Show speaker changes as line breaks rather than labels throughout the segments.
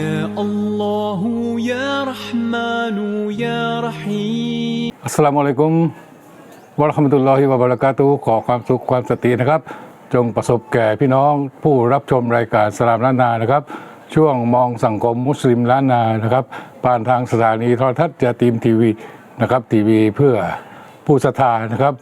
يا الله يا رحمن يا رحيم
อัสสลามุอะลัยกุมวะเราะห์มะตุลลอฮิวะบะเราะกาตุฮ์ขอความสุขความสตินะครับ จงประสบแก่พี่น้องผู้รับชมรายการสลามล้านนานะครับ ช่วงมองสังคมมุสลิมล้านนานะครับผ่านทางสถานีโทรทัศน์จาตีมทีวีนะครับทีวีเพื่อผู้ศรัทธานะครับ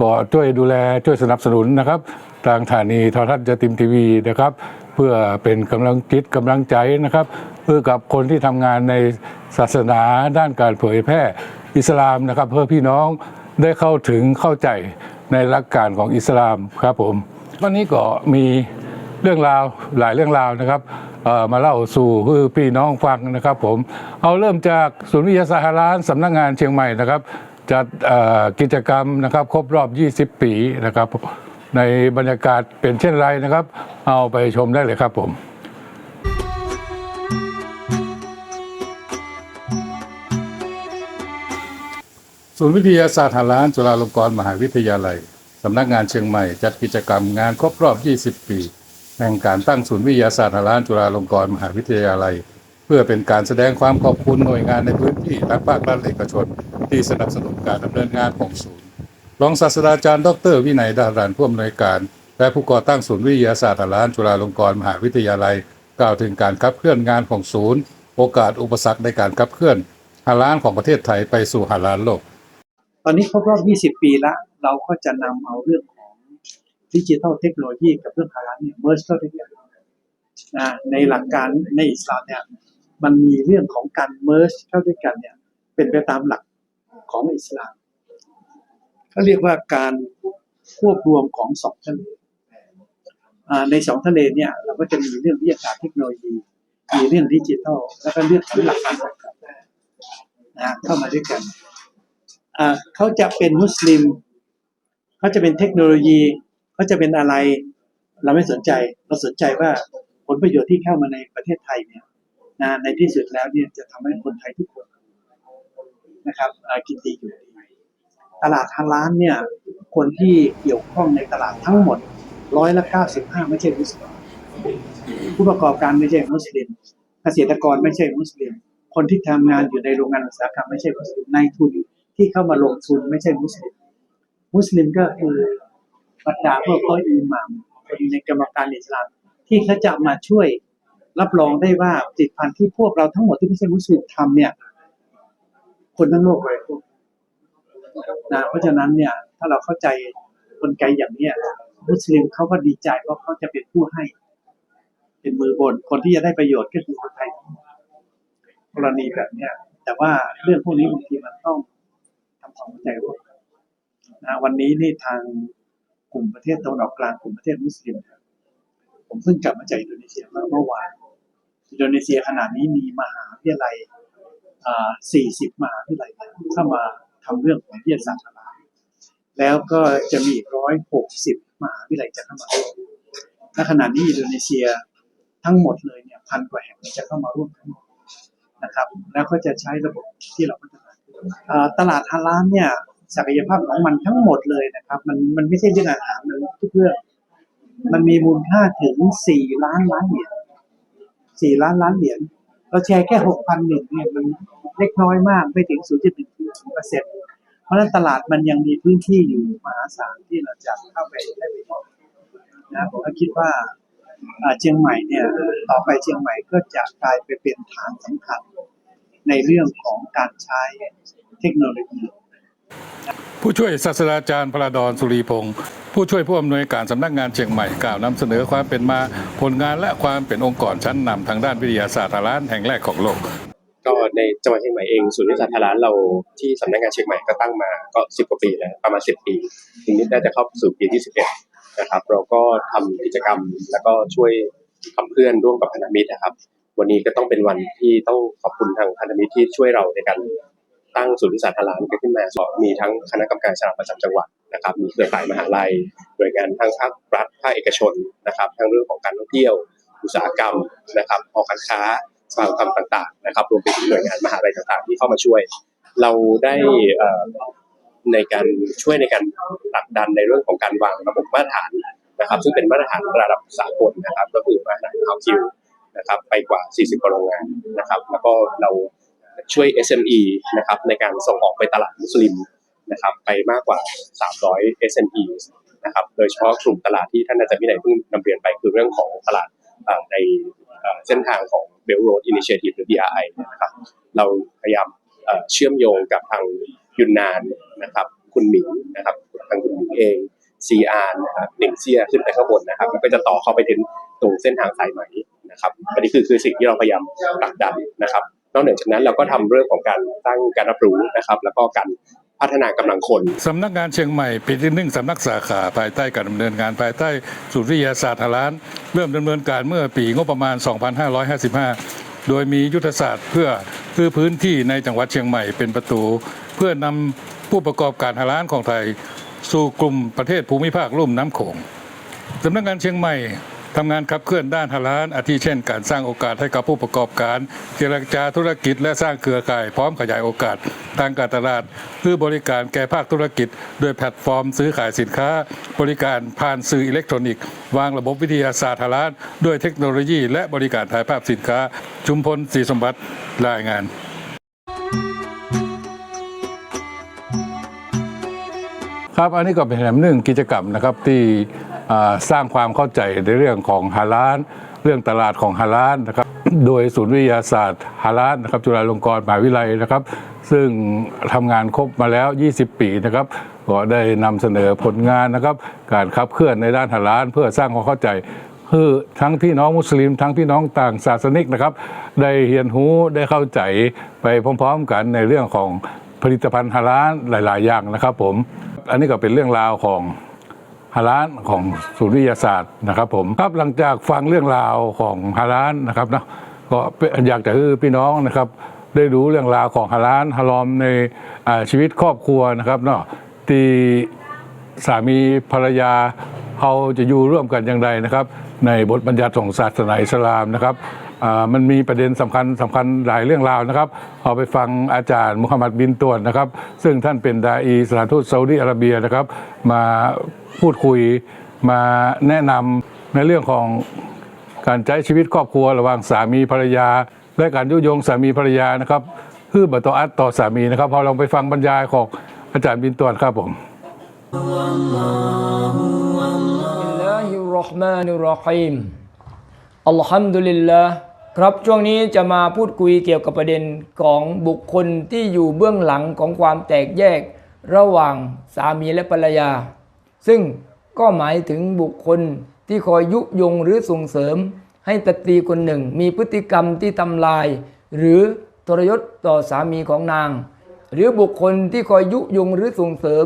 ก็ช่วยดูแลช่วยสนับสนุนนะครับ ทางสถานีโทรทัศน์จาติมทีวีนะครับ เพื่อเป็นกำลังจิตกำลังใจนะครับ เพื่อกับคนที่ทำงานในศาสนาด้านการเผยแพร่อิสลามนะครับ เพื่อพี่น้องได้เข้าถึงเข้าใจในหลักการของอิสลามครับผมวันนี้ก็มีเรื่องราวหลายเรื่องราวนะครับมาเล่าสู่คือพี่น้องฟังนะครับผมเอาเริ่มจากศูนย์วิทยาศาสตร์ฮาลานสำนักงานเชียงใหม่นะครับ จัดกิจกรรมนะครับ ครบรอบ 20 ปีนะครับ ในบรรยากาศเป็นเช่นไรนะครับ เอาไปชมได้เลยครับผมศูนย์วิทยาศาสตร์หาล้านจุฬาลงกรณ์มหาวิทยาลัย สำนักงานเชียงใหม่จัดกิจกรรมงานครบรอบ 20 ปีแห่งการตั้งศูนย์วิทยาศาสตร์หาล้านจุฬาลงกรณ์มหาวิทยาลัย เพื่อเป็นการแสดงความขอบคุณหน่วยงานในพื้นที่และภาครัฐเอกชน ที่สนับสนุนการดำเนินงานของศูนย์รองศาสตราจารย์ ดร วินัยดารันผู้อำนวยการ และผู้ก่อตั้งศูนย์วิทยาศาสตร์หาล้านจุฬาลงกรณ์มหาวิทยาลัย กล่าวถึงการขับเคลื่อนงานของศูนย์ โอกาสอุปสรรคในการขับเคลื่อนหาล้านของประเทศไทยไปสู่หาล้านโลก
ตอนนี้ครบรอบ 20 ปีละ เราก็จะนำเอาเรื่องของดิจิทัลเทคโนโลยีกับเรื่องฮาลาลเนี่ยเมิร์จเข้าด้วยกันนะในหลักการในอิสลามเนี่ยมันมีเรื่องของการเมิร์จเข้าด้วยกันเนี่ยเป็นไปตามหลักของอิสลามเขาเรียกว่าการควบรวมของสองทะเลอ่า ในสองทะเลเนี่ยเราก็จะมีเรื่องวิทยาศาสตร์เทคโนโลยี มีเรื่องดิจิทัล แล้วก็เรื่องของหลักการปฏิบัตินะเข้ามาด้วยกันเขาจะเป็นมุสลิม เขาจะเป็นเทคโนโลยี เขาจะเป็นอะไร เราไม่สนใจ เราสนใจว่าผลประโยชน์ที่เข้ามาในประเทศไทยเนี่ยนะในที่สุดแล้วเนี่ยจะทำให้คนไทยทุกคนนะครับกินดีอยู่ดีตลาดฮาลาลเนี่ยคนที่เกี่ยวข้องในตลาดทั้งหมด ร้อยละเก้าสิบห้าไม่ใช่มุสลิมผู้ประกอบการไม่ใช่มุสลิมเกษตรกรไม่ใช่มุสลิม คนที่ทำงานอยู่ในโรงงานอุตสาหกรรมไม่ใช่มุสลิมนายทุนที่เข้ามาลงทุนไม่ใช่มุสลิม มุสลิมก็คือบรรดาพวกเขาอิหมามคนในกรรมการอิสลามที่เขาจะมาช่วยรับรองได้ว่าผลิตภัณฑ์ที่พวกเราทั้งหมดที่ไม่ใช่มุสลิมทำเนี่ย คนทั้งโลกบริโภคนะเพราะฉะนั้นเนี่ย ถ้าเราเข้าใจกลไกอย่างเนี้ย มุสลิมเขาก็ดีใจเพราะเขาจะเป็นผู้ให้ เป็นมือบนคนที่จะได้ประโยชน์ก็คือคนไทยกรณีแบบเนี้ยแต่ว่าเรื่องพวกนี้บางทีมันต้องทำความเข้าใจร่วมนนะวันนี้นี่ทางกลุ่มประเทศตะวันออกกลางกลุ่มประเทศมุสลิมผมเพิ่งกลับมาจากอินโดนีเซียเมื่อวานอินโดนีเซียขนาดนี้มีมหาวิทยาลัยอ่า40 มหาวิทยาลัยเข้ามาทำเรื่องของวิทยาศาสตร์ทา แล้วก็จะมีอีกร้อยหกสิบมหาวิทยาลัยจะเข้ามาร่วมและขณะนี้อินโดนีเซียทั้งหมดเลยเนี่ยพันกว่าแห่งจะเข้ามาร่วมทั้งหมดนะครับ แล้วก็จะใช้ระบบที่เราพัฒนาตลาดฮาลาลเนี่ยศักยภาพของมันทั้งหมดเลยนะครับ มันมันไม่ใช่เรื่องอาหารมันทุกเรื่องมันมีมูลค่าถึงสี่ล้านล้านเหรียญสี่ล้านล้านเหรียญเราแชร์แค่หกพันหนึ่งเนี่ยมันเล็กน้อยมากไม่ถึงศูนย์จุดหนึ่งเปอร์เซ็นต์ เพราะฉะนั้นตลาดมันยังมีพื้นที่อยู่มหาศาลที่เราจะเข้าไปได้ประโยชน์นะผมก็คิดว่าเชียงใหม่เนี่ยต่อไปเชียงใหม่ก็จะกลายไปเป็นฐานสำคัญในเรื่องของการใช้เทคโนโลยี
ผู้ช่วยศาสตราจารย์พระดอนสุรีพงศ์ผู้ช่วยผู้อำนวยการสำนักงานเชียงใหม่กล่าวนำเสนอความเป็นมาผลงานและความเป็นองค์กรชั้นนำทางด้านวิทยาศาสตร์ทางล้านแห่งแรกของโลก
ก็ในจังหวัดเชียงใหม่เองศูนย์วิชาทาร้านเราที่สำนักงานเชียงใหม่ก็ตั้งมาก็สิบกว่าปีแล้วประมาณสิบปีทีนี้น่าจะเข้าสู่ปีที่สิบเอ็ดนะครับ เราก็ทำกิจกรรมแล้วก็ช่วยขับเคลื่อนร่วมกับพันธมิตรนะครับ วันนี้ก็ต้องเป็นวันที่ต้องขอบคุณทางพันธมิตรที่ช่วยเราในการตั้งศูนย์วิชาทาร้านขึ้นมาก็มีทั้งคณะกรรมการสลามประจำจังหวัดนะครับ มีเครือข่ายมหาลัยหน่วยงานทั้งภาครัฐภาคเอกชนนะครับ ทั้งเรื่องของการท่องเที่ยว อุตสาหกรรมนะครับหอการค้า สภาอุตสาหกรรมต่างๆนะครับรวมไปถึงหน่วยงานมหาลัยต่างๆ ที่เข้ามาช่วย เราได้ในการช่วยในการผลักดันในเรื่องของการวางระบบมาตรฐานนะครับ ซึ่งเป็นมาตรฐานระดับสากลนะครับ ก็คือมาตรฐาน HACCP นะครับไปกว่า 40กว่าโรงงานนะครับ แล้วก็เราช่วย SME นะครับในการส่งออกไปตลาดมุสลิมนะครับไปมากกว่า 300 SME นะครับ โดยเฉพาะกลุ่มตลาดที่ท่านอาจารย์วินัยเพิ่งนำเรียนไปคือเรื่องของตลาด ในเส้นทางของ Belt Road Initiative หรือ BRI นะครับ เราพยายามเชื่อมโยงกับทางยุนนานนะครับคุณหมิงนะครับทางคุณหมิงเองซีอาร์นะครับหนิงเซียขึ้นไปข้างบนนะครับแล้วก็จะต่อเข้าไปถึงตรงเส้นทางสายไหมนะครับอันนี้คือคือสิ่งที่เราพยายามผลักดันนะครับนอกเหนือจากนั้นเราก็ทำเรื่องของการสร้งการรับรู้นะครับ แล้วก็การ พัฒนากำลังคน
สำนักงานเชียงใหม่ป็นที่หนึ่งสำนักสาขาภายใต้การดำเนินงานภายใต้ศูนย์วิทยาศาสตร์ฮาลาน เริ่มดำเนินการเมื่อปีงบประมาณ 2555 โดยมียุทธศาสตร์เพื่อคือพื้นที่ในจังหวัดเชียงใหม่เป็นประตู เพื่อนำผู้ประกอบการฮาลานของไทย สู่กลุ่มประเทศภูมิภาคลุ่มน้ำโขงสำนักงานเชียงใหม่ ทำงานขับเคลื่อนด้านฮาลาลอาทิเช่น การสร้างโอกาสให้กับผู้ประกอบการ เจรจาธุรกิจและสร้างเครือข่าย พร้อมขยายโอกาส ทางการตลาดเพื่อบริการแก่ภาคธุรกิจ โดยแพลตฟอร์ม ซื้อขายสินค้า บริการผ่านสื่ออิเล็กทรอนิกส์ วางระบบวิทยาศาสตร์ฮาลาลด้วยเทคโนโลยี และบริการถ่ายภาพสินค้า ชุมพลศรีสมบัติรายงานครับ อันนี้ก็เป็นแหล่งหนึ่งกิจกรรมนะครับที่ สร้างความเข้าใจในเรื่องของฮาลาลเรื่องตลาดของฮาลาลนะครับ โดยศูนย์วิทยาศาสตร์ฮาลาลนะครับ จุฬาลงกรณ์มหาวิทยาลัยนะครับ ซึ่งทำงานครบมาแล้ว 20 ปีนะครับก็ได้นำเสนอผลงานนะครับ การขับเคลื่อนในด้านฮาลาลเพื่อสร้างความเข้าใจคือทั้งพี่น้องมุสลิมทั้งพี่น้องต่างศาสนิกนะครับ ได้เรียนรู้ได้เข้าใจไปพร้อมๆกันในเรื่องของผลิตภัณฑ์ฮาลาลหลาย ๆ อย่างนะครับผม อันนี้ก็เป็นเรื่องราวของ ฮาลานของศูนย์วิทยาศาสตร์นะครับผมครับหลังจากฟังเรื่องราวของฮาลานนะครับเนาะก็อยากจะให้พี่น้องนะครับ ได้รู้เรื่องราวของฮาลานฮารอมในชีวิตครอบครัวนะครับเนาะที่สามีภรรยา เขาจะอยู่ร่วมกันอย่างไรนะครับ ในบทบัญญัติของศาสนาอิสลามนะครับมันมีประเด็นสำคัญสำคัญหลายเรื่องราวนะครับ เอาไปฟังอาจารย์มุฮัมมัดบินตวนนะครับ ซึ่งท่านเป็นดาอีสถานทูตซาอุดิอาระเบียนะครับ มาพูดคุยมาแนะนำในเรื่องของการใช้ชีวิตครอบครัวระหว่างสามีภรรยา และการยุยงสามีภรรยานะครับคือบัตอัดต่อสามีนะครับพอลองไปฟังบรรยายของอาจารย์บินตวนครับผม
รห์มานิรฮีมอัลฮัมดุลิลลาห์ครับช่วงนี้จะมาพูดคุยเกี่ยวกับประเด็นของบุคคลที่อยู่เบื้องหลังของความแตกแยกระหว่างสามีและภรรยา ซึ่งก็หมายถึงบุคคลที่คอยยุยงหรือส่งเสริม ให้สตรีคนหนึ่ง มีพฤติกรรมที่ทำลาย หรือทรยศต่อสามีของนาง หรือบุคคลที่คอยยุยงหรือส่งเสริม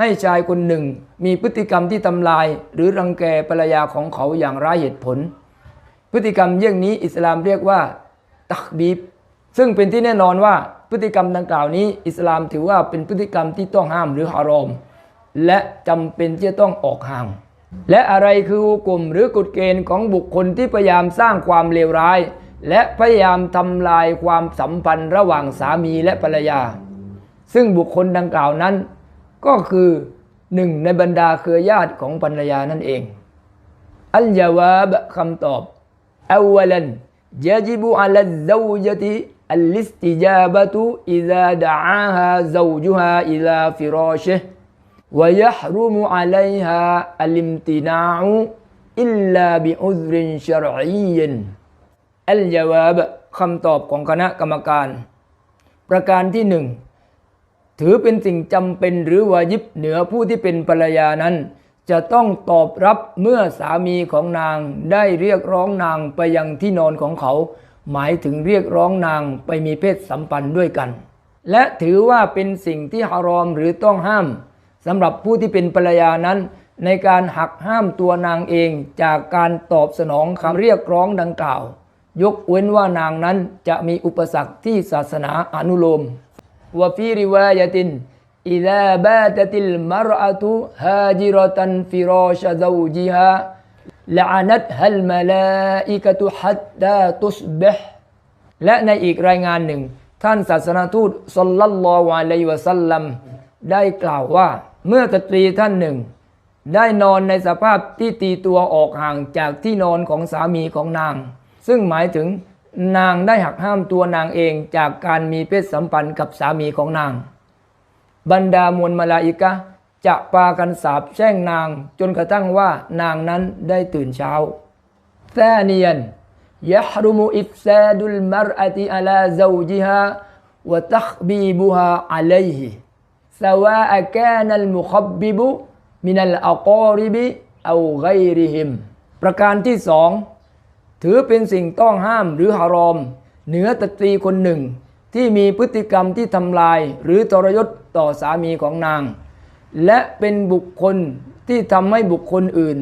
ให้ชายคนหนึ่งมีพฤติกรรมที่ทำลาย หรือรังแกภรรยาของเขาอย่างไร้เหตุผล พฤติกรรมเยี่ยงนี้อิสลามเรียกว่าตักบีบ ซึ่งเป็นที่แน่นอนว่าพฤติกรรมดังกล่าวนี้ อิสลามถือว่าเป็นพฤติกรรมที่ต้องห้ามหรือฮารอม และจำเป็นที่จะต้องออกห่าง และอะไรคือหุกลุ่มหรือกฎเกณฑ์ของบุคคลที่พยายามสร้างความเลวร้าย และพยายามทำลายความสัมพันธ์ระหว่างสามีและภรรยา ซึ่งบุคคลดังกล่าวนั้น ก็คือหนึ่งในบรรดาเครือญาติของภรรยานั่นเอง อัลจาวาบคำตอบ أولا يجب على الزوجة الاستجابة إذا دعاها زوجها إلى فراشه ويحرم عليها الامتناع إلا بعذر شرعي الجواب คำตอบของคณะกรรมการ ประการที่หนึ่ง ถือเป็นสิ่งจำเป็นหรือวาญิบเหนือผู้ที่เป็นภรรยานั้น จะต้องตอบรับเมื่อสามีของนางได้เรียกร้องนางไปยังที่นอนของเขา หมายถึงเรียกร้องนางไปมีเพศสัมพันธ์ด้วยกัน และถือว่าเป็นสิ่งที่ฮารอมหรือต้องห้ามสำหรับผู้ที่เป็นภรรยานั้น ในการหักห้ามตัวนางเองจากการตอบสนองคำเรียกร้องดังกล่าว ยกเว้นว่านางนั้นจะมีอุปสรรคที่ศาสนาอนุโลม วฟีริวายตินอิลาบาตติลมารอะตุฮาจิรตันฟิรอชะซาวจิฮาละอานัตฮัลมาลาอิกตุฮัตตาตุสบะและในอีกรายงานหนึ่ง ท่านศาสนาทูตสลลัลลอวะลัยวะสัลลัมได้กล่าวว่า เมื่อสตรีท่านหนึ่ง ได้นอนในสภาพที่ตีตัวออกห่างจากที่นอนของสามีของนาง ซึ่งหมายถึง นางได้หักห้ามตัวนางเองจากการมีเพศสัมพันธ์กับสามีของนาง บรรดามวลมาลาอิกะจะปากันสาบแช่งนางจนกระทั่งว่านางนั้นได้ตื่นเช้าแทเนียนยะฮรุมุอิฟซาดุลมารอติอัลาซาวจิฮาวะตักบีบุฮาอัลัยฮิสวาอแกนัลมุคบบิบุมินัลอักอริบิเอาไกริฮิมประการที่สอง ถือเป็นสิ่งต้องห้ามหรือฮารอม เหนือสตรีคนหนึ่ง ที่มีพฤติกรรมที่ทำลายหรือทรยศต่อสามีของนาง และเป็นบุคคลที่ทำให้บุคคลอื่น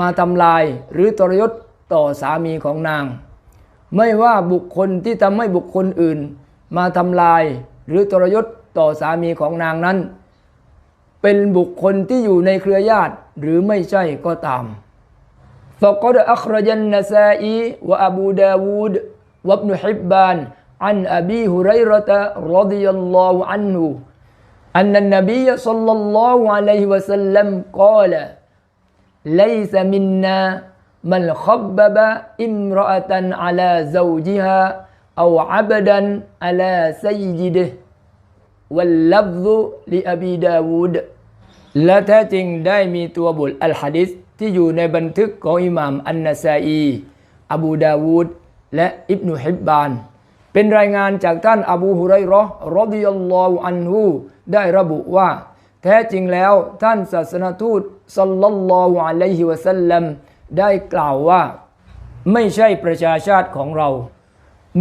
มาทำลายหรือทรยศต่อสามีของนาง ไม่ว่าบุคคลที่ทำให้บุคคลอื่น มาทำลายหรือทรยศต่อสามีของนางนั้น เป็นบุคคลที่อยู่ในเครือญาติหรือไม่ใช่ก็ตาม فقد أخرج النسائي وأبو داود وابن حبان عن أبي هريرة رضي الله عنه أن النبي صلى الله عليه وسلم قال ليس منا من خبب امرأة على زوجها أو عبدا على سيده واللفظ لأبي داود และแท้จริงได้มีตัวบทอัลฮะดิษ ที่อยู่ในบันทึกของอิหม่ามอันนาซาอี อบูดาวูด และอิบนุฮิบบาน เป็นรายงานจากท่านอบูฮุไรราะห์รดิยัลลอฮุอันฮูได้ระบุว่า แท้จริงแล้วท่านศาสนทูตสัลลัลลอฮุอะลัยฮิวะสัลลัมได้กล่าวว่า ไม่ใช่ประชาชาติของเรา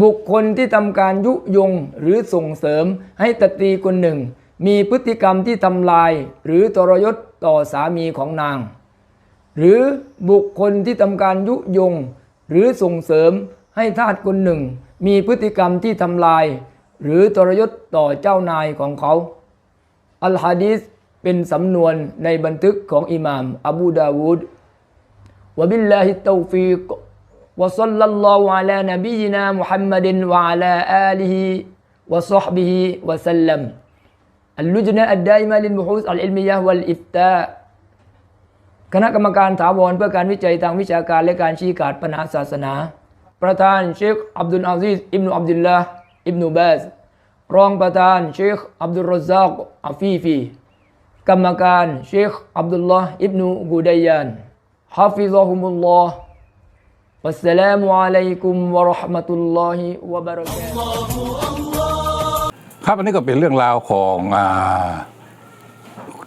บุคคลที่ทำการยุยงหรือส่งเสริมให้สตรีคนหนึ่ง มีพฤติกรรมที่ทำลายหรือทรยศต่อสามีของนาง หรือบุคคลที่ทำการยุยง หรือส่งเสริมให้ทาสคนหนึ่ง มีพฤติกรรมที่ทำลาย หรือตรยศต่อเจ้านายของเขา อัลฮะดีษเป็นสำนวนในบันทึกของอิหม่ามอบูดาวูดวบิลลาฮิตตฟิกวะซัลลัลลอฮุอะลานบีนามุฮัมมัดวะอะลาอาลีฮิวะซอฮบิฮิวะสัลลัมอัลลุจนะอัดดาอิมาลิลบุฮูสอัลอิลมียะห์วัลอิฟตา คณะกรรมการถาวรเพื่อการวิจัยทางวิชาการและการชี้ขาดปัญหาศาสนา ประธานเชคอับดุลอาซิซอิบนุอับดุลลาห์อิบนุบาซรองประธานเชคอับดุลรซากอาฟีฟีกรรมการเชคอับดุลลาห์อิบนุกูดัยยานฮาฟิซฮุมุลลอฮ์วัสสลามุอะลัยกุมวะราะห์มะตุลลอฮิวะบะเราะกาตุ
ครับอันนี้ก็เป็นเรื่องราวของอ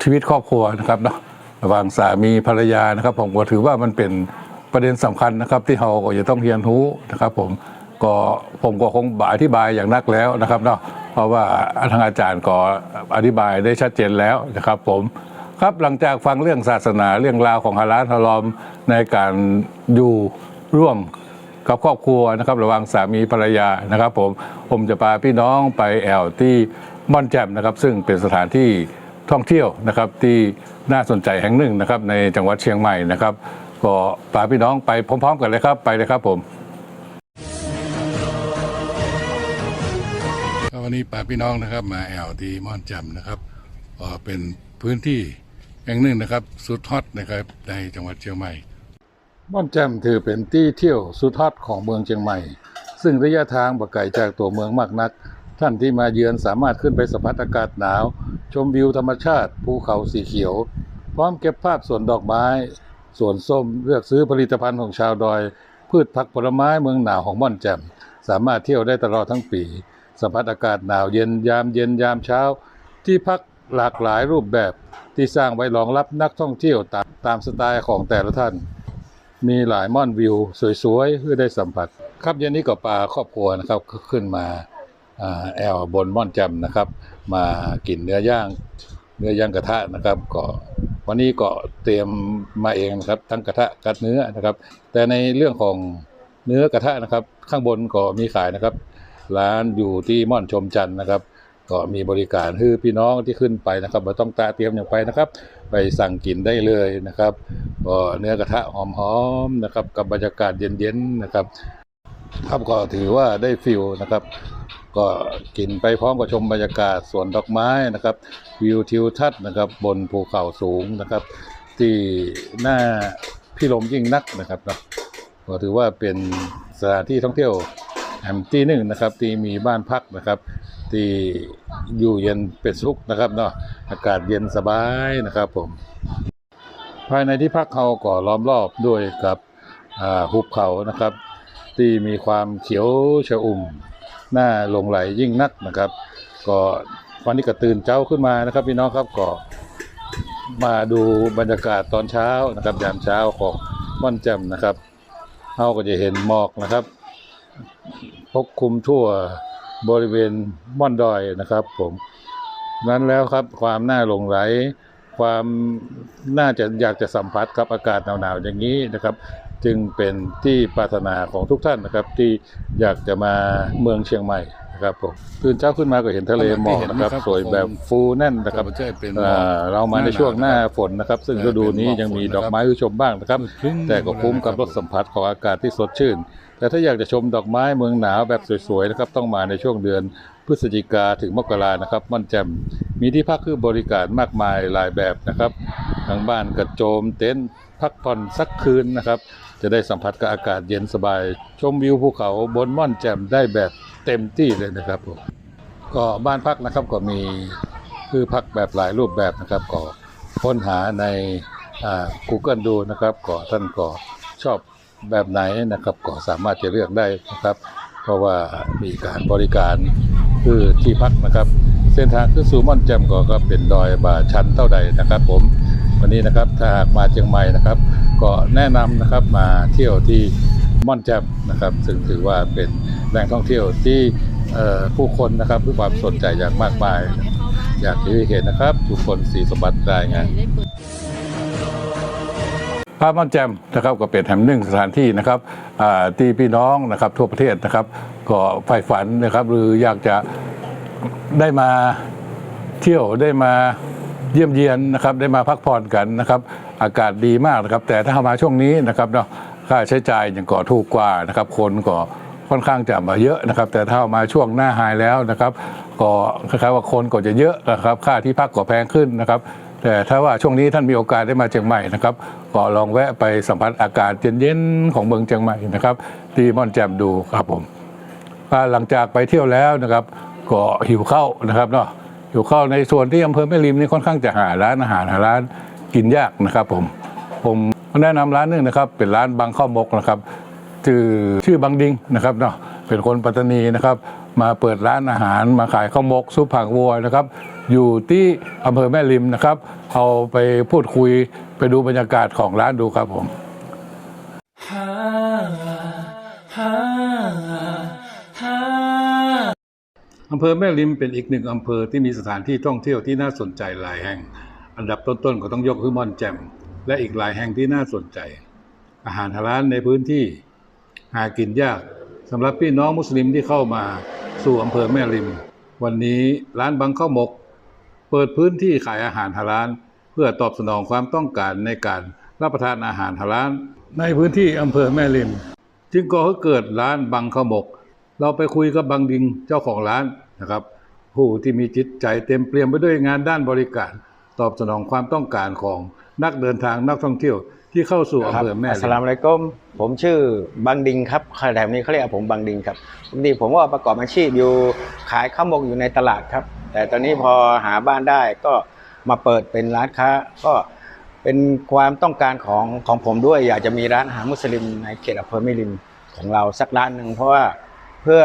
ชีวิตครอบครัวนะครับเนาะ ระหว่างสามีภรรยานะครับ ผมก็ถือว่ามันเป็นประเด็นสำคัญนะครับ ที่เราก็จะต้องเรียนรู้นะครับ ผมก็ผมก็คงอธิบายอย่างนักแล้วนะครับเนาะเพราะว่าทางอาจารย์ก็อธิบายได้ชัดเจนแล้วนะครับ ผมครับหลังจากฟังเรื่องศาสนาเรื่องราวของฮาลาลฮารอมในการอยู่ร่วมกับครอบครัวนะครับ ระหว่างสามีภรรยานะครับ ผมผมจะพาพี่น้องไปแอลที่ม่อนแจ่มนะครับ ซึ่งเป็นสถานที่ ท่องเที่ยวนะครับที่น่าสนใจแห่งหนึ่งนะครับในจังหวัดเชียงใหม่นะครับก็พาพี่น้องไปพร้อม ๆ กันเลยครับไปเลยครับผมวันนี้พาพี่น้องนะครับมาแอลที่ม่อนแจ่มนะครับก็เป็นพื้นที่แห่งหนึ่งนะครับสุดฮอตนะครับในจังหวัดเชียงใหม่ ม่อนแจ่มถือเป็นที่เที่ยวสุดฮอตของเมืองเชียงใหม่ ซึ่งระยะทางบ่ไกลจากตัวเมืองมากนัก ท่านที่มาเยือนสามารถขึ้นไปสัมผัสอากาศหนาว ชมวิวธรรมชาติ ภูเขาสีเขียว พร้อมเก็บภาพสวนดอกไม้สวนส้มเลือกซื้อผลิตภัณฑ์ของชาวดอย พืชผักผลไม้เมืองหนาวของม่อนแจ่มสามารถเที่ยวได้ตลอดทั้งปีสัมผัสอากาศหนาวเย็นยามเย็นยามเช้า ที่พักหลากหลายรูปแบบที่สร้างไว้รองรับนักท่องเที่ยวตามตามสไตล์ของแต่ละท่าน มีหลายม่อนวิว สวยๆเพื่อได้สัมผัส ครับเย็นนี้ก็ปลาครอบครัวนะครับขึ้นมา แอลบนม่อนจำนะครับ มากินเนื้อย่างเนื้อย่างกระทะนะครับก็วันนี้ก็เตรียมมาเองนะครับทั้งกระทะกับเนื้อนะครับ แต่ในเรื่องของเนื้อกระทะนะครับ ข้างบนก็มีขายนะครับ ร้านอยู่ที่ม่อนชมจันทร์นะครับ ก็มีบริการให้พี่น้องที่ขึ้นไปนะครับไม่ต้องตาเตรียมอย่างไปนะครับ ไปสั่งกินได้เลยนะครับก็เนื้อกระทะหอมๆนะครับ กับบรรยากาศเย็นๆนะครับครับก็ถือว่าได้ฟิลนะครับ ก็กินไปพร้อมกับชมบรรยากาศสวนดอกไม้นะครับ วิวทิวทัศน์นะครับ บนภูเขาสูงนะครับ ที่หน้าพิลมยิ่งนักนะครับเนาะก็ถือว่าเป็นสถานที่ท่องเที่ยวแห่งที่หนึ่งนะครับ ที่มีบ้านพักนะครับ ที่อยู่เย็นเป็นสุขนะครับเนาะอากาศเย็นสบายนะครับผม ภายในที่พักเขาก็ล้อมรอบด้วยกับหุบเขานะครับ ที่มีความเขียวชอุ่ม หน่าหลงไหลยิ่งนักนะครับ ก็วันนี้ก็ตื่นเช้าขึ้นมานะครับ พี่น้องครับก็มาดูบรรยากาศตอนเช้านะครับยามเช้าของม่อนแจ่มนะครับเราก็จะเห็นหมอกนะครับปกคลุมทั่วบริเวณม่อนดอยนะครับ ผมนั้นแล้วครับความน่าหลงไหล ความน่าจะอยากจะสัมผัสกับอากาศหนาวๆอย่างนี้นะครับ จึงเป็นที่ปรารถนาของทุกท่านนะครับ ที่อยากจะมาเมืองเชียงใหม่นะครับผมตื่นเช้าขึ้นมาก็เห็นทะเลหมอกนะครับ สวยแบบฟูแน่นนะครับอ่าเรามาในช่วงหน้าฝนนะครับ ซึ่งฤดูนี้ยังมีดอกไม้ให้ชมบ้างนะครับ แต่ก็คุ้มกับรสสัมผัสของอากาศที่สดชื่น แต่ถ้าอยากจะชมดอกไม้เมืองหนาวแบบสวยๆนะครับต้องมาในช่วงเดือนพฤศจิกาถึงมกรานะครับม่อนแจ่มมีที่พักคือบริการมากมายหลายแบบนะครับทางบ้านกระโจมเต็นท์พักผ่อนสักคืนนะครับ จะได้สัมผัสกับอากาศเย็นสบาย ชมวิวภูเขาบนม่อนแจ่มได้แบบเต็มที่เลยนะครับผมก็บ้านพักนะครับก็มีคือพักแบบหลายรูปแบบนะครับก็ค้นหาในอ่า Google ดูนะครับก็ท่านก็ชอบแบบไหนนะครับก็สามารถจะเลือกได้นะครับ เพราะว่ามีการบริการคือที่พักนะครับ เส้นทางขึ้นสู่ม่อนแจ่มก็ก็เป็นดอยบ่าชันเท่าใดนะครับ ผมวันนี้นะครับถ้าหากมาเชียงใหม่นะครับ ก็แนะนำนะครับมาเที่ยวที่ม่อนแจ่มนะครับ ซึ่งถือว่าเป็นแหล่งท่องเที่ยวที่ผู้คนนะครับด้วยความสนใจอย่างมากมาย อยากที่เห็นนะครับ ทุกคนสีสมบัติได้ไงภาพม่อนแจ่มนะครับก็เป็นแห่งหนึ่งสถานที่นะครับที่พี่น้องนะครับทั่วประเทศนะครับ ก็ใฝ่ฝันนะครับ หรืออยากจะได้มาเที่ยวได้มาเยี่ยมเยียนนะครับ ได้มาพักผ่อนกันนะครับ อากาศดีมากนะครับ แต่ถ้ามาช่วงนี้นะครับเนาะค่าใช้จ่ายอย่างก่อถูกกว่านะครับ คนก็ค่อนข้างจะมาเยอะนะครับ แต่ถ้ามาช่วงหน้าไฮแล้วนะครับ ก็คล้ายๆว่าคนก็จะเยอะนะครับ ค่าที่พักก็แพงขึ้นนะครับ แต่ถ้าว่าช่วงนี้ท่านมีโอกาสได้มาเชียงใหม่นะครับก็ลองแวะไปสัมผัสอากาศเย็นๆของเมืองเชียงใหม่นะครับ ที่ม่อนแจ่มดูครับผมหลังจากไปเที่ยวแล้วนะครับ ก็หิวข้าวนะครับเนาะหิวข้าวในส่วนที่อำเภอแม่ริมนี่ค่อนข้างจะหาร้านอาหารหาร้าน กินยากนะครับผม ผมแนะนำร้านหนึงนะครับ เป็นร้านบางข้าวมกนะครับชื่อชื่อบางดิงนะครับเนาะเป็นคนปัตตานีนะครับ มาเปิดร้านอาหารมาขายข้าวมกซุปผักวัวนะครับ อยู่ที่อำเภอแม่ริมนะครับ เอาไปพูดคุยไปดูบรรยากาศของร้านดูครับผมอำเภอแม่ริมเป็นอีกหนึ่งอำเภอที่มีสถานที่ท่องเที่ยวที่น่าสนใจหลายแห่ง อันดับต้นๆก็ต้องยกคือม่อนแจ่มและอีกหลายแห่งที่น่าสนใจ อาหารฮาลาลในพื้นที่ หากินยากสำหรับพี่น้องมุสลิมที่เข้ามาสู่อำเภอแม่ริม วันนี้ร้านบางข้าวหมก เปิดพื้นที่ขายอาหารฮาลาลเพื่อตอบสนองความต้องการในการรับประทานอาหารฮาลาลในพื้นที่อำเภอแม่ริม จึงก่อให้เกิดร้านบังข้าวหมก เราไปคุยกับบังดิงเจ้าของร้านนะครับ ผู้ที่มีจิตใจเต็มเปี่ยมไปด้วยงานด้านบริการ ตอบสนองความต้องการของนักเดินทางนักท่องเที่ยวที่เข้าสู่อำเภอแม่
อัส
ริ
สลาม
ม
อะลัยกุมผมชื่อบังดิงครับแถวนี้เขาเรียกผมบังดิงครับปกติผมก็ประกอบอาชีพอยู่ขายข้าวหมกอยู่ในตลาดครับ แต่ตอนนี้พอหาบ้านได้ก็มาเปิดเป็นร้านค้า ก็เป็นความต้องการของของผมด้วย อยากจะมีร้านอาหารมุสลิมในเขตอำเภอแม่ริมของเราสักร้านหนึ่งเพราะว่าเพื่อ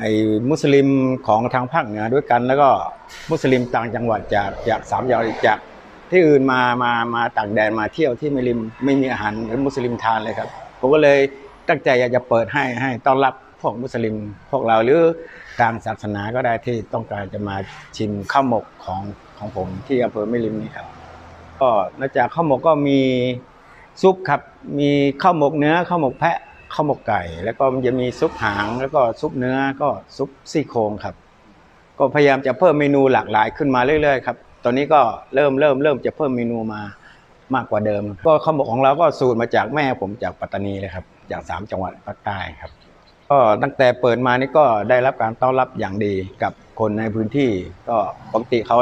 ไอ้มุสลิมของทางภาคเหนือด้วยกัน แล้วก็มุสลิมต่างจังหวัดจากจากสามจังหวัดจากที่อื่นมามามาต่างแดนมาเที่ยวที่ไม่ริมไม่มีอาหารหรือมุสลิมทานเลยครับผมก็เลยตั้งใจอยากจะเปิดให้ให้ต้อนรับพวกมุสลิมพวกเราหรือทางศาสนาก็ได้ที่ต้องการจะมาชิมข้าวหมกของของผมที่อำเภอไม่ริมนี่ครับก็นอกจากข้าวหมกก็มีซุปครับมีข้าวหมกเนื้อข้าวหมกแพะ ข้าวหมกไก่ แล้วก็มันจะมีซุปหาง แล้วก็ซุปเนื้อก็ซุปซี่โครงครับ ก็พยายามจะเพิ่มเมนูหลากหลายขึ้นมาเรื่อยๆครับตอนนี้ก็เริ่มเริ่มเริ่มจะเพิ่มเมนูมามากกว่าเดิม ก็ข้าวหมกของเราก็สูตรมาจากแม่ผมจากปัตตานีเลยครับจากสามจังหวัดภาคใต้ครับก็ตั้งแต่เปิดมานี่ก็ได้รับการต้อนรับอย่างดีกับคนในพื้นที่ ก็ปกติเขา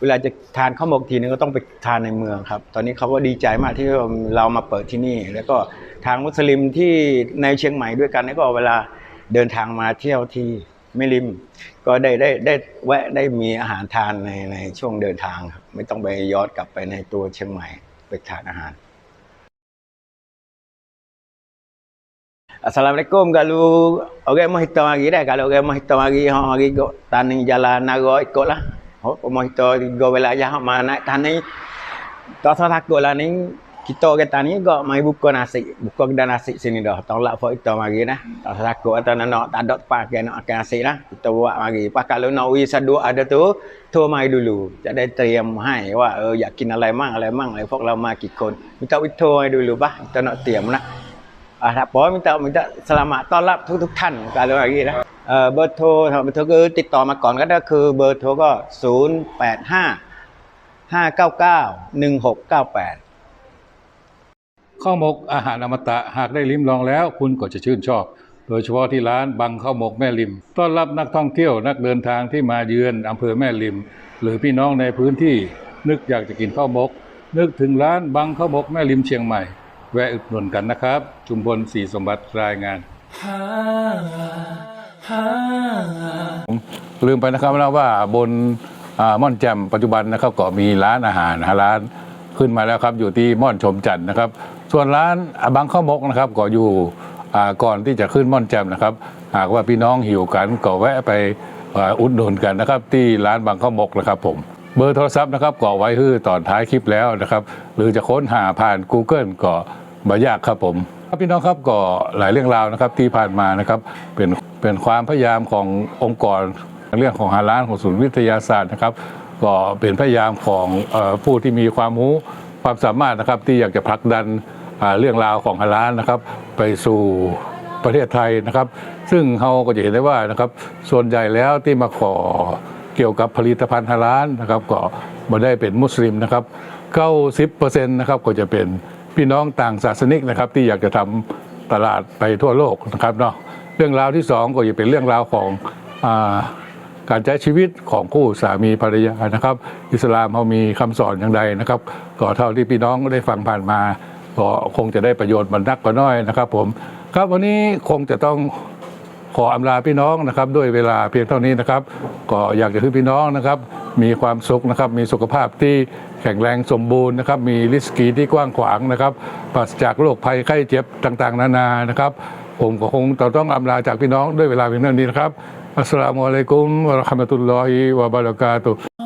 เวลาจะทานข้าวหมกทีนึงก็ต้องไปทานในเมืองครับ ตอนนี้เขาก็ดีใจมากที่เรามาเปิดที่นี่ แล้วก็ ทางมุสลิมที่ในเชียงใหม่ด้วยกันนี่ก็เวลาเดินทางมาเที่ยวที่แม่ริม ก็ได้ได้ได้แวะได้มีอาหารทานในในช่วงเดินทางครับไม่ต้องไปย้อนกลับไปในตัวเชียงใหม่ไปทานอาหาร Assalamualaikum kalau orang mau hitam lagi dah kalau orang mau hitam lagi ha lagi go tani jalan naga ikutlah. Oh mau hitam go wilayah hak mana naik tani tak salah takut lah ni kita orang tani go mai buka nasi buka kedai nasi sini dah tolak fak hitam lagi dah tak salah takut atau nak tak ada pakai nak makan nasi lah kita buat lagi pas kalau nak wi sadu ada tu tu mai dulu จะได้เตรียมให้ว่าเอออยากกินอะไรมั่งอะไรมั่งไอ้พวกเรามากี่คนมิตาวิโทให้ดูป่ะ kita nak เตรียมนะ Ah, tak apa minta minta selamat ต้อนรับทุกทุกๆท่านกันเลยอย่างนี้นะเอ่อเบอร์โทรเบอร์โทรคือติดต่อมาก่อนก็ได้คือเบอร์โทรก็ 0 8 5 5 9 9 1 6 9 8
ข้าวหมกอาหารอมตะหากได้ลิ้มลองแล้ว คุณก็จะชื่นชอบ โดยเฉพาะที่ร้านบังข้าวหมกแม่ริม ต้อนรับนักท่องเที่ยวนักเดินทางที่มาเยือนอำเภอแม่ริม หรือพี่น้องในพื้นที่นึกอยากจะกินข้าวหมก นึกถึงร้านบังข้าวหมกแม่ริมเชียงใหม่ แวะอุดหนุนกันนะครับ จุมพลศรีสมบัติรายงานลืมไปนะครับนะว่าบนม่อนแจ่มปัจจุบันนะครับก็มีร้านอาหารร้านขึ้นมาแล้วครับอยู่ที่ม่อนชมจันทร์นะครับ ส่วนร้านอาบังข้าวมกนะครับก็อยู่ก่อนที่จะขึ้นม่อนแจ่มนะครับ หากว่าพี่น้องหิวกันก็แวะไปอุดหนุนกันนะครับ ที่ร้านบางข้าวมกนะครับผมเบอร์โทรศัพท์นะครับก็ไว้คือตอนท้ายคลิปแล้วนะครับ หรือจะค้นหาผ่าน Google ก็บ่ยากครับผมครับพี่น้องครับก็หลายเรื่องราวนะครับที่ผ่านมานะครับเป็นเป็นความพยายามขององค์กรเรื่องของหาร้านของศูนย์วิทยาศาสตร์นะครับ ก็เป็นพยายามของออผู้ที่มีความรู้ความสามารถนะครับที่อยากจะผลักดัน เรื่องราวของฮาร้านนะครับ ไปสู่ประเทศไทยนะครับ ซึ่งเราก็จะเห็นได้ว่านะครับ ส่วนใหญ่แล้วที่มาขอเกี่ยวกับผลิตภัณฑ์ฮาร้านนะครับ ก็มาได้เป็นมุสลิมนะครับ90%นะครับก็จะเป็นพี่น้องต่างศาสนิกนะครับ ที่อยากจะทำตลาดไปทั่วโลกนะครับเนาะเรื่องราวที่สองก็จะเป็นเรื่องราวของอาการใช้ชีวิตของคู่สามีภรรยานะครับ อิสลามเขามีคำสอนอย่างใดนะครับ ก็เท่าที่พี่น้องได้ฟังผ่านมา ก็คงจะได้ประโยชน์มันนักก็น้อยนะครับผมครับวันนี้คงจะต้องขออำลาพี่น้องนะครับด้วยเวลาเพียงเท่านี้นะครับ ก็อยากจะให้พี่น้องนะครับ มีความสุขนะครับ มีสุขภาพที่แข็งแรงสมบูรณ์นะครับ มีริสกีที่กว้างขวางนะครับปราศจากโรคภัยไข้เจ็บต่างๆ นานานะครับ ผมก็คงต้องอำลาจากพี่น้องด้วยเวลาเพียงเท่านี้นะครับอัสสลามุอะลัยกุมวะราะห์มะตุลลอฮิวะบะเราะกาตุฮ